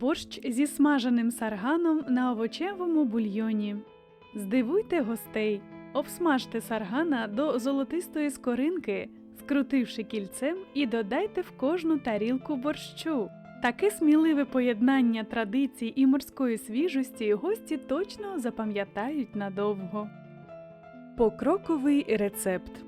борщ зі смаженим сарганом на овочевому бульйоні. Здивуйте гостей, обсмажте саргана до золотистої скоринки, скрутивши кільцем, і додайте в кожну тарілку борщу. Таке сміливе поєднання традицій і морської свіжості гості точно запам'ятають надовго. Покроковий рецепт.